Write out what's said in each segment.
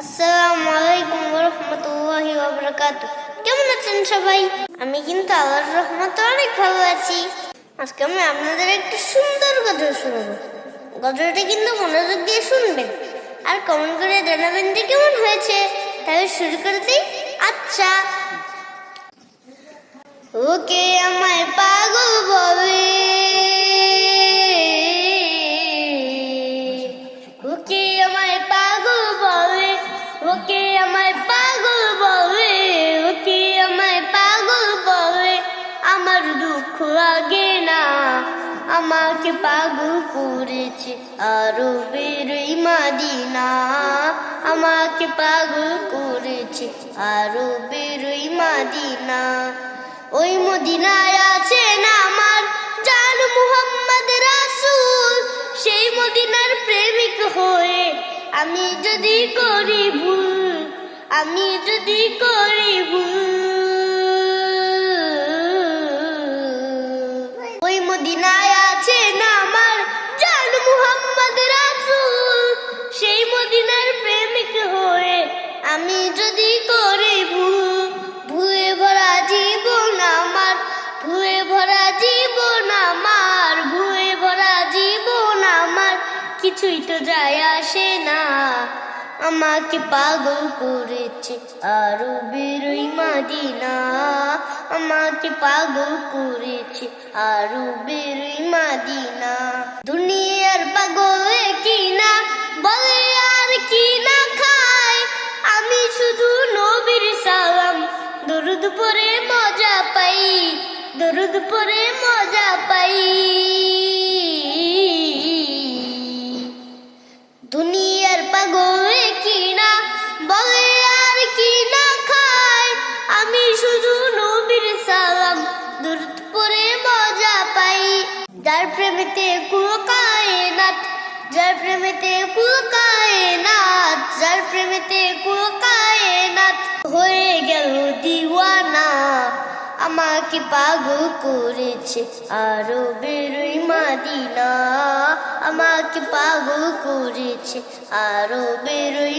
আসসালামু আলাইকুম রহমতুল্লাহি ওবরাকাত কেমন আছেন সবাই? আমি কিন্তু আল্লাহর রহমতে অনেক ভালো আছি। আজকে আমি আপনাদের একটা সুন্দর গজল শোনাবো। গজলটা কিন্তু মনোযোগ দিয়ে শুনবেন আর কমেন্ট করে জানাবেন যে কেমন হয়েছে। তাহলে শুরু করে দিই। আচ্ছা। ওকে আমায় পাগল বলে। আমায় পাগল বলে? ওকে আমায় পাগল বলে? আমার দুঃখ লাগে না। আমাকে পাগল করেছে আরও বেরোই মাদিনা। আমাকে পাগল করেছে আরও বেরোই মাদিনা। ওই মদিনায় আছেন আমার জান মুহাম্মদ রাসূল? সেই মদিনার প্রেমিক হয়ে আমি যদি করি ভুল আমি যদি করি ওই মদিনায় আছেন আমার জান মুহাম্মদ রাসূল? সেই মদিনার প্রেমিক হয়ে আমি যদি করি ভুয়ে ভরা জীবন আমার, ভুয়ে ভরা জীবন আমার, ভুয়ে ভরা জীবন আমার, কিছুই তো যায় আসে না। আমাকে পাগল করেছে আরও বেরোই মাদিনা। আমাকে পাগল করেছে আরও বেরোই মাদিনা। দুনিয়ার পাগল কি না বলে আর কি না খায়। আমি শুধু নবীর সালাম, দরুদ পরে মজা পাই, দরুদ পরে মজা পাই। দুনিয়ার পাগল বলে, আর কি না আমি শুধু নবীর সালাম পরে মজা পাই। যার প্রেমেতে যার প্রেমেতে যার প্রেমেতে হয়ে গেল দিওয়ানা, আমাকে পাগল করেছে আরও বেরোই মাদিনা। আমাকে পাগল করেছে আরও বেরোই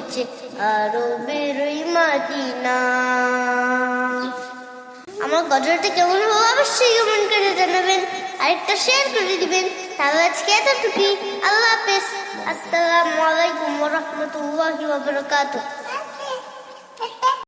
করেছে আরও বেরোই মাদিনা। আমার গজলটা কেমন হবে অবশ্যই কমেন্ট করে জানাবেন। আরেকটা শেয়ার করে দিবেন। তাহলে আজকে এতটুকুই। আল্লাহ হাফেজ। আসসালামু আলাইকুম রহমতুল্লাহি ওয়া বারাকাতুহু।